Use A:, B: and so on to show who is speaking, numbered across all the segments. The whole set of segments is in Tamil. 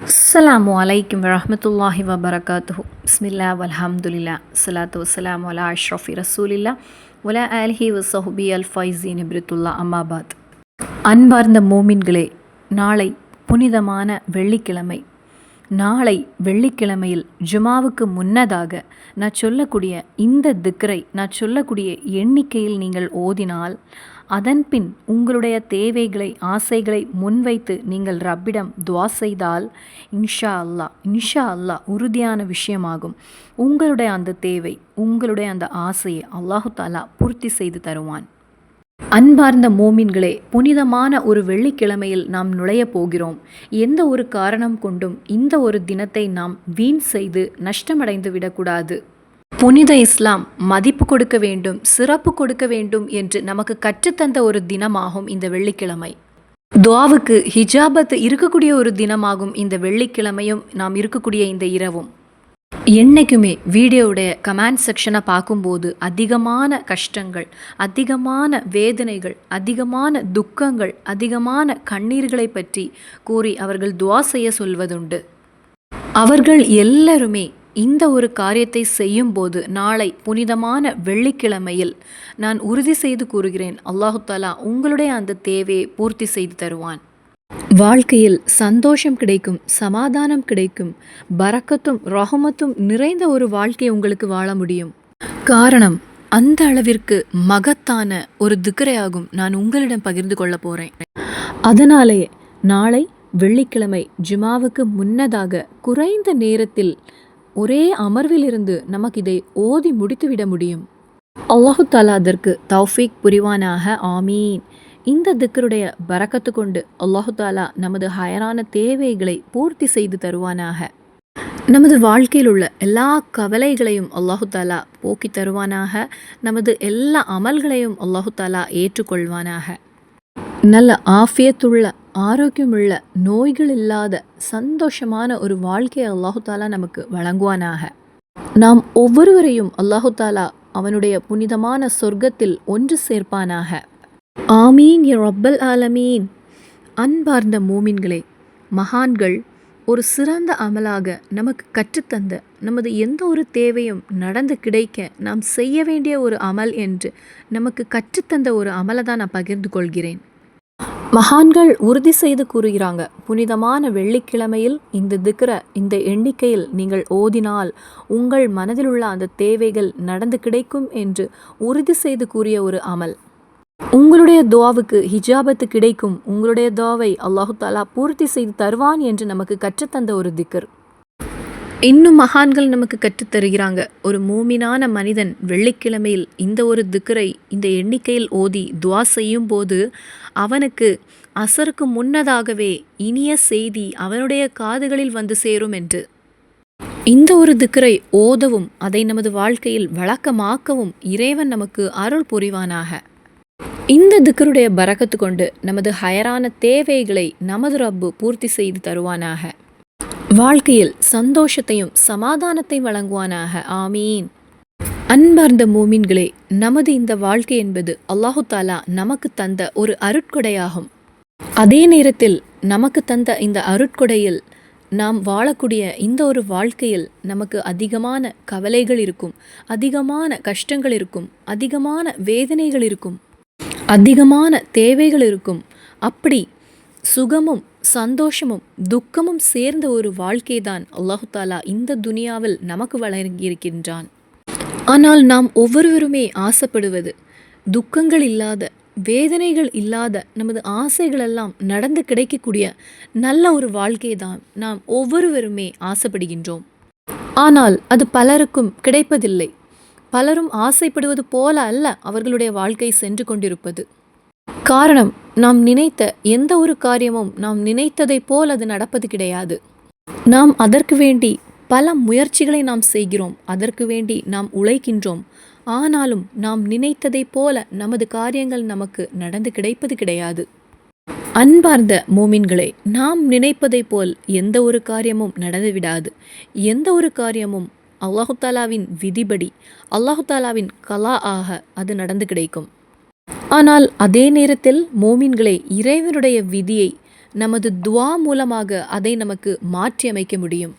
A: அஸ்லாம் வலைக்கம் வரமத்துல்லாஹி வபரகாத்து பிஸ்மில்லா வல்ஹம்துலில்லா சலாத்து வலாம் வலா அஷ்ரஃபி ரசூலில்லா உலா அல்ஹி வசஹுபி அல் ஃபைசீன் இப்ரித்துல்லா அம்மாபாத் அன்பார்ந்த மோமின்களே நாளை புனிதமான வெள்ளிக்கிழமை நாளை வெள்ளிக்கிழமையில் ஜுமாவுக்கு முன்னதாக நான் சொல்லக்கூடிய இந்த திக்ரை நான் சொல்லக்கூடிய எண்ணிக்கையில் நீங்கள் ஓதினால் அதன்பின் உங்களுடைய தேவைகளை ஆசைகளை முன்வைத்து நீங்கள் ரப்பிடம் துவா செய்தால் இன்ஷா அல்லாஹ் இன்ஷா அல்லாஹ் உறுதியான விஷயமாகும். உங்களுடைய அந்த தேவை உங்களுடைய அந்த ஆசையை அல்லாஹு தாலா பூர்த்தி செய்து தருவான். அன்பார்ந்த மோமின்களே புனிதமான ஒரு வெள்ளிக்கிழமையில் நாம் நுழையப் போகிறோம். எந்த ஒரு காரணம் கொண்டும் இந்த ஒரு தினத்தை நாம் வீண் செய்து நஷ்டமடைந்து விடக்கூடாது. புனித இஸ்லாம் மதிப்பு கொடுக்க வேண்டும் சிறப்பு கொடுக்க வேண்டும் என்று நமக்கு கற்றுத்தந்த ஒரு தினமாகும் இந்த வெள்ளிக்கிழமை. துவாவுக்கு ஹிஜாபத் இருக்கக்கூடிய ஒரு தினமாகும் இந்த வெள்ளிக்கிழமையும் நாம் இருக்கக்கூடிய இந்த இரவும். என்றைக்குமே வீடியோவுடைய கமெண்ட் செக்ஷனை பார்க்கும்போது அதிகமான கஷ்டங்கள் அதிகமான வேதனைகள் அதிகமான துக்கங்கள் அதிகமான கண்ணீர்களை பற்றி கூறி அவர்கள் துவா செய்ய சொல்வதுண்டு. அவர்கள் எல்லாருமே இந்த ஒரு காரியத்தை செய்யும்போது நாளை புனிதமான வெள்ளிக்கிழமையில் நான் உறுதி செய்து கூறுகிறேன். அல்லாஹு தாலா உங்களுடைய அந்த தேவையை பூர்த்தி செய்து தருவான். வாழ்க்கையில் சந்தோஷம் கிடைக்கும் சமாதானம் கிடைக்கும் பறக்கத்தும் ரஹமத்தும் நிறைந்த ஒரு வாழ்க்கை உங்களுக்கு வாழ முடியும். காரணம் அந்த அளவிற்கு மகத்தான ஒரு திக்கரையாகும் நான் உங்களிடம் பகிர்ந்து கொள்ள போறேன். அதனாலே நாளை வெள்ளிக்கிழமை ஜுமாவுக்கு முன்னதாக குறைந்த நேரத்தில் ஒரே அமர்விலிருந்து நமக்கு இதை ஓதி முடித்துவிட முடியும். அல்லாஹு தாலா அதற்கு தௌஃபீக் புரிவானாக. ஆமீன். இந்த திக்கருடைய பறக்கத்து கொண்டு அல்லாஹு தாலா நமது ஹயரான தேவைகளை பூர்த்தி செய்து தருவானாக. நமது வாழ்க்கையில் உள்ள எல்லா கவலைகளையும் அல்லாஹு தாலா போக்கி தருவானாக. நமது எல்லா அமல்களையும் அல்லாஹு தாலா ஏற்றுக்கொள்வானாக. நல்ல ஆஃபியத்துள்ள ஆரோக்கியமுள்ள நோய்கள் இல்லாத சந்தோஷமான ஒரு வாழ்க்கையை அல்லாஹு தாலா நமக்கு வழங்குவானாக. நாம் ஒவ்வொருவரையும் அல்லாஹு தாலா அவனுடைய புனிதமான சொர்க்கத்தில் ஒன்று சேர்ப்பானாக. ஆமீன் ய ரப்பல் ஆலமீன். அன்பார்ந்த மூமின்களே மகான்கள் ஒரு சிறந்த அமலாக நமக்கு கற்றுத்தந்த நமது எந்த ஒரு தேவையும் நடந்து கிடைக்க நாம் செய்ய வேண்டிய ஒரு அமல் என்று நமக்கு கற்றுத்தந்த ஒரு அமலை தான் நான் பகிர்ந்து கொள்கிறேன். மகான்கள் உறுதி செய்து கூறுகிறாங்க புனிதமான வெள்ளிக்கிழமையில் இந்த திக்ர இந்த எண்ணிக்கையில் நீங்கள் ஓதினால் உங்கள் மனதில் உள்ள அந்த தேவைகள் நடந்து கிடைக்கும் என்று உறுதி செய்து கூறிய ஒரு அமல். உங்களுடைய துவாவுக்கு ஹிஜாபத்து கிடைக்கும் உங்களுடைய துவாவை அல்லாஹு தாலா பூர்த்தி செய்து தருவான் என்று நமக்கு கற்றுத்தந்த ஒரு திக்கர் இன்னும் மகான்கள் நமக்கு கற்றுத்தருகிறாங்க ஒரு மூமினான மனிதன் வெள்ளிக்கிழமையில் இந்த ஒரு திக்கரை இந்த எண்ணிக்கையில் ஓதி துவா செய்யும் போது அவனுக்கு அசருக்கு முன்னதாகவே இனிய செய்தி அவனுடைய காதுகளில் வந்து சேரும் என்று. இந்த ஒரு திக்கரை ஓதவும் அதை நமது வாழ்க்கையில் வழக்கமாக்கவும் இறைவன் நமக்கு அருள் புரிவானாக. இந்த திக்கருடைய பறக்கத்து கொண்டு நமது ஹயரான தேவைகளை நமது ரப்பு பூர்த்தி செய்து தருவானாக. வாழ்க்கையில் சந்தோஷத்தையும் சமாதானத்தையும் வழங்குவானாக. ஆமீன். அன்பார்ந்த மூமின்களே நமது இந்த வாழ்க்கை என்பது அல்லாஹு தாலா நமக்கு தந்த ஒரு அருட்கொடையாகும். அதே நேரத்தில் நமக்கு தந்த இந்த அருட்கொடையில் நாம் வாழக்கூடிய இந்த ஒரு வாழ்க்கையில் நமக்கு அதிகமான கவலைகள் இருக்கும் அதிகமான கஷ்டங்கள் இருக்கும் அதிகமான வேதனைகள் இருக்கும். அதிகமான தேவைகள் இருக்கும். அப்படி சுகமும் சந்தோஷமும் துக்கமும் சேர்ந்த ஒரு வாழ்க்கை தான் அல்லாஹு தாலா இந்த துனியாவில் நமக்கு வழங்கியிருக்கின்றான். ஆனால் நாம் ஒவ்வொருவருமே ஆசைப்படுவது துக்கங்கள் இல்லாத வேதனைகள் இல்லாத நமது ஆசைகளெல்லாம் நடந்து கிடைக்கக்கூடிய நல்ல ஒரு வாழ்க்கை தான் நாம் ஒவ்வொருவருமே ஆசைப்படுகின்றோம். ஆனால் அது பலருக்கும் கிடைப்பதில்லை. பலரும் ஆசைப்படுவது போல அல்ல அவர்களுடைய வாழ்க்கை சென்று கொண்டிருப்பது. காரணம் நாம் நினைத்த எந்த ஒரு காரியமும் நாம் நினைத்ததைப் போல் அது நடப்பது கிடையாது. நாம் அதற்கு வேண்டி பல முயற்சிகளை நாம் செய்கிறோம் அதற்கு வேண்டி நாம் உழைக்கின்றோம். ஆனாலும் நாம் நினைத்ததைப் போல நமது காரியங்கள் நமக்கு நடந்து கிடைப்பது கிடையாது. அன்பார்ந்த மோமின்களே நாம் நினைப்பதைப் போல் எந்த ஒரு காரியமும் நடந்துவிடாது எந்த ஒரு காரியமும் அல்லாஹுத்தாலாவின் விதிபடி அல்லாஹு தாலாவின் கலா ஆக அது நடந்து கிடைக்கும். ஆனால் அதே நேரத்தில் மோமின்களை இறைவனுடைய விதியை நமது துவா மூலமாக அதை நமக்கு மாற்றியமைக்க முடியும்.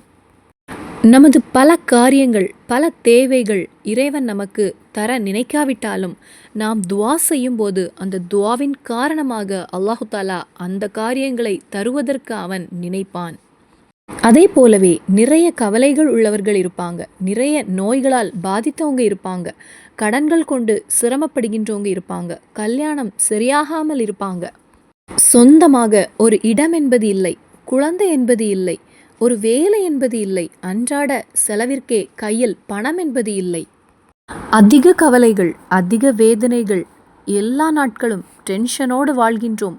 A: நமது பல காரியங்கள் பல தேவைகள் இறைவன் நமக்கு தர நினைக்காவிட்டாலும் நாம் துவா செய்யும் போது அந்த துவாவின் காரணமாக அல்லாஹு தாலா அந்த காரியங்களை தருவதற்கு அவன் நினைப்பான். அதே போலவே நிறைய கவலைகள் உள்ளவர்கள் இருப்பாங்க. நிறைய நோய்களால் பாதித்தவங்க இருப்பாங்க. கடன்கள் கொண்டு சிரமப்படுகின்றவங்க இருப்பாங்க. கல்யாணம் சரியாகாமல் இருப்பாங்க. சொந்தமாக ஒரு இடம் என்பது இல்லை குழந்தை என்பது இல்லை ஒரு வேலை என்பது இல்லை அன்றாட செலவிற்கே கையில் பணம் என்பது இல்லை. அதிக கவலைகள் அதிக வேதனைகள் எல்லா நாட்களும் டென்ஷனோடு வாழ்கின்றோம்.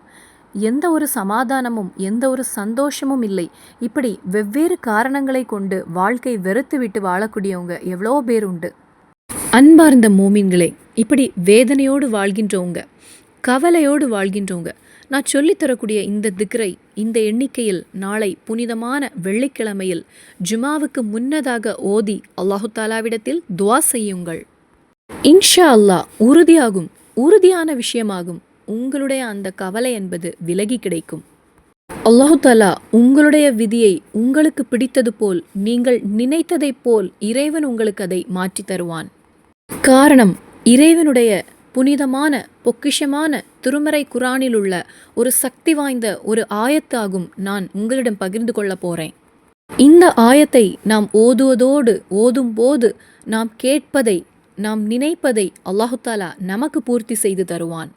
A: எந்த ஒரு சமாதானமும் எந்த ஒரு சந்தோஷமும் இல்லை. இப்படி வெவ்வேறு காரணங்களை கொண்டு வாழ்க்கை வெறுத்துவிட்டு வாழக்கூடியவங்க எவ்வளோ பேர் உண்டு. அன்பார்ந்த மூமின்களே இப்படி வேதனையோடு வாழ்கின்றவங்க கவலையோடு வாழ்கின்றவங்க நான் சொல்லித்தரக்கூடிய இந்த திக்ரை இந்த எண்ணிக்கையில் நாளை புனிதமான வெள்ளிக்கிழமையில் ஜுமாவுக்கு முன்னதாக ஓதி அல்லாஹு தாலாவிடத்தில் துவா செய்யுங்கள். இன்ஷா அல்லாஹ் உறுதியாகும் உறுதியான விஷயமாகும். உங்களுடைய அந்த கவலை என்பது விலகி கிடைக்கும். அல்லாஹு தாலா உங்களுடைய விதியை உங்களுக்கு பிடித்தது போல் நீங்கள் நினைத்ததைப் போல் இறைவன் உங்களுக்கு அதை மாற்றி தருவான். காரணம் இறைவனுடைய புனிதமான பொக்கிஷமான திருமறை குரானில் உள்ள ஒரு சக்தி வாய்ந்த ஒரு ஆயத்தாகும் நான் உங்களிடம் பகிர்ந்து கொள்ள போகிறேன் இந்த ஆயத்தை நாம் ஓதுவதோடு ஓதும்போது நாம் கேட்பதை நாம் நினைப்பதை அல்லாஹு தாலா நமக்கு பூர்த்தி செய்து தருவான்.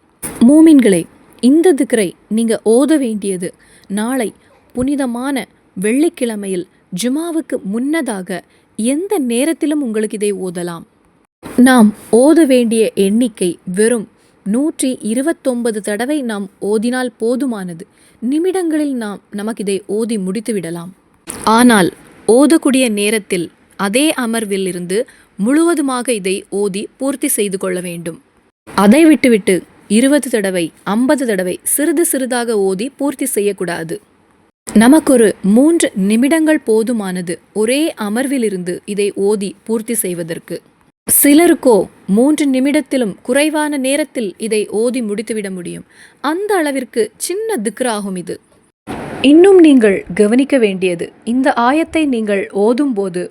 A: மூமின்களே இந்த திக்கரை நீங்கள் ஓத வேண்டியது நாளை புனிதமான வெள்ளிக்கிழமையில் ஜுமாவுக்கு முன்னதாக எந்த நேரத்திலும் உங்களுக்கு இதை ஓதலாம். நாம் ஓத வேண்டிய எண்ணிக்கை வெறும் நூற்றி இருபத்தொன்பது தடவை நாம் ஓதினால் போதுமானது. நிமிடங்களில் நாம் நமக்கு இதை ஓதி முடித்து விடலாம். ஆனால் ஓதக்கூடிய நேரத்தில் அதே அமர்வில் இருந்து முழுவதுமாக இதை ஓதி பூர்த்தி செய்து கொள்ள வேண்டும். அதை விட்டுவிட்டு இருபது தடவை ஐம்பது தடவை சிறிது சிறிதாக ஓதி பூர்த்தி செய்யக்கூடாது. நமக்கொரு மூன்று நிமிடங்கள் போதுமானது ஒரே அமர்விலிருந்து இதை ஓதி பூர்த்தி செய்வதற்கு. சிலருக்கோ மூன்று நிமிடத்திலும் குறைவான நேரத்தில் இதை ஓதி முடித்துவிட முடியும். அந்த அளவிற்கு சின்ன திக்ராகும் இது. இன்னும் நீங்கள் கவனிக்க வேண்டியது இந்த ஆயத்தை நீங்கள் ஓதும்போது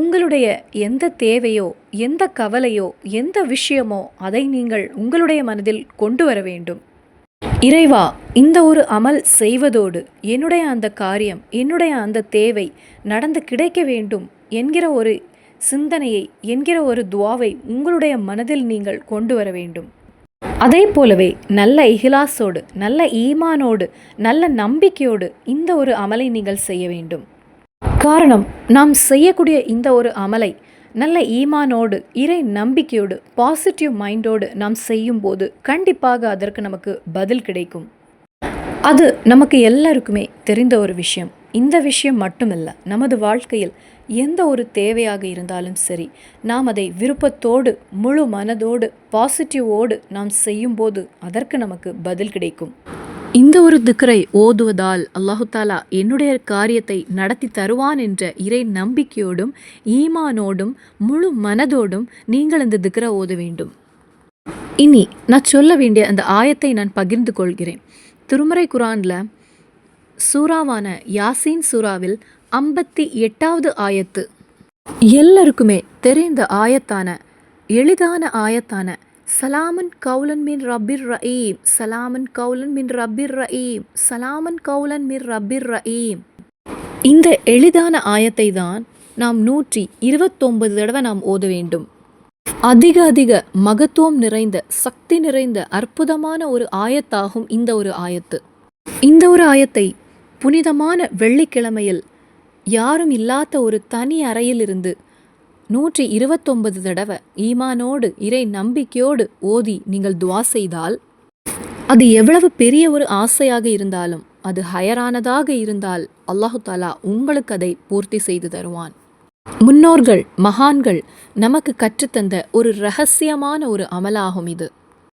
A: உங்களுடைய எந்த தேவையோ எந்த கவலையோ எந்த விஷயமோ அதை நீங்கள் உங்களுடைய மனதில் கொண்டு வர வேண்டும். இறைவா இந்த ஒரு அமல் செய்வதோடு என்னுடைய அந்த காரியம் என்னுடைய அந்த தேவை நடந்து கிடைக்க வேண்டும் என்கிற ஒரு சிந்தனையை என்கிற ஒரு துவாவை உங்களுடைய மனதில் நீங்கள் கொண்டு வர வேண்டும். அதே போலவே நல்ல இஹிலாஸோடு நல்ல ஈமானோடு நல்ல நம்பிக்கையோடு இந்த ஒரு அமலை நீங்கள் செய்ய வேண்டும். காரணம் நாம் செய்யக்கூடிய இந்த ஒரு அமலை நல்ல ஈமானோடு இறை நம்பிக்கையோடு பாசிட்டிவ் மைண்டோடு நாம் செய்யும்போது கண்டிப்பாக அதற்கு நமக்கு பதில் கிடைக்கும். அது நமக்கு எல்லாருக்குமே தெரிந்த ஒரு விஷயம். இந்த விஷயம் மட்டுமல்ல நமது வாழ்க்கையில் எந்த ஒரு தேவையாக இருந்தாலும் சரி நாம் அதை விருப்பத்தோடு முழு மனதோடு பாசிட்டிவோடு நாம் செய்யும்போது அதற்கு நமக்கு பதில் கிடைக்கும். இந்த ஒரு திக்கரை ஓதுவதால் அல்லாஹு தாலா என்னுடைய காரியத்தை நடத்தி தருவான் என்ற இறை நம்பிக்கையோடும் ஈமானோடும் முழு மனதோடும் நீங்கள் இந்த திக்ரை ஓத வேண்டும். இனி நான் சொல்ல வேண்டிய அந்த ஆயத்தை நான் பகிர்ந்து கொள்கிறேன். திருமறை குரானில் சூறாவான யாசீன் சூறாவில் ஐம்பத்தி எட்டாவது ஆயத்து. எல்லாருக்குமே தெரிந்த ஆயத்தான எளிதான ஆயத்தான சலாமன் கவுலன் மின் ரபிர் ரயீம் சலாமன் கவுலன் மின் ரபிர் ரயீம் சலாமன் கவுலன் மின் ரபிர் ரயீம் இந்த எளிதான ஆயத்தை தான் நாம் நூற்றி இருபத்தொன்பது தடவை நாம் ஓத வேண்டும். அதிக அதிக மகத்துவம் நிறைந்த சக்தி நிறைந்த அற்புதமான ஒரு ஆயத்தாகும் இந்த ஒரு ஆயத்து. இந்த ஒரு ஆயத்தை புனிதமான வெள்ளிக்கிழமையில் யாரும் இல்லாத ஒரு தனி அறையிலிருந்து நூற்றி இருபத்தொன்பது தடவை ஈமானோடு இறை நம்பிக்கையோடு ஓதி நீங்கள் துவா செய்தால் அது எவ்வளவு பெரிய ஒரு ஆசையாக இருந்தாலும் அது ஹயரானதாக இருந்தால் அல்லாஹு தாலா உங்களுக்கு அதை பூர்த்தி செய்து தருவான். முன்னோர்கள் மகான்கள் நமக்கு கற்றுத்தந்த ஒரு ரகசியமான ஒரு அமலாகும் இது.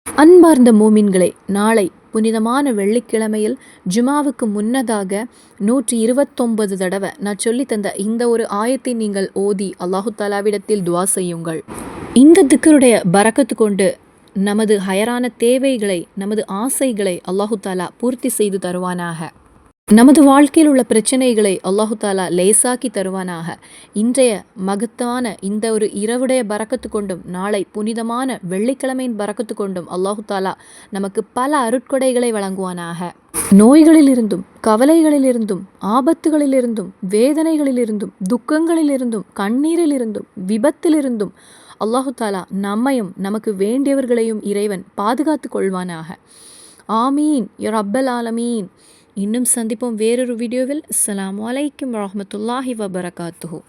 A: அன்பார்ந்த மூமின்களே நாளை புனிதமான வெள்ளிக்கிழமையில் ஜுமாவுக்கு முன்னதாக நூற்றி இருபத்தொன்பது தடவை நான் சொல்லி தந்த இந்த ஒரு ஆயத்தை நீங்கள் ஓதி அல்லாஹு தாலாவிடத்தில் துவா செய்யுங்கள். இந்த திக்கருடைய பறக்கத்து கொண்டு நமது ஹயரான தேவைகளை நமது ஆசைகளை அல்லாஹு தாலா பூர்த்தி செய்து தருவானாக. நமது வாழ்க்கையில் உள்ள பிரச்சனைகளை அல்லாஹு தாலா லேசாக்கி தருவானாக. இன்றைய மகத்தான இந்த ஒரு இரவுடைய பறக்கத்து கொண்டும் நாளை புனிதமான வெள்ளிக்கிழமையின் பறக்கத்து கொண்டும் அல்லாஹு தாலா நமக்கு பல அருட்கொடைகளை வழங்குவானாக. நோய்களிலிருந்தும் கவலைகளிலிருந்தும் ஆபத்துகளிலிருந்தும் வேதனைகளிலிருந்தும் துக்கங்களிலிருந்தும் கண்ணீரிலிருந்தும் விபத்திலிருந்தும் அல்லாஹு தாலா நம்மையும் நமக்கு வேண்டியவர்களையும் இறைவன் பாதுகாத்து கொள்வானாக. ஆமீன். யர் அப்பல் ஆலமீன். இன்னும் சந்திப்போம் வேறொரு வீடியோவில். அஸ்லாம் வலைக்கம் வரமத்துல்லாஹி வபரகாத்துஹூ.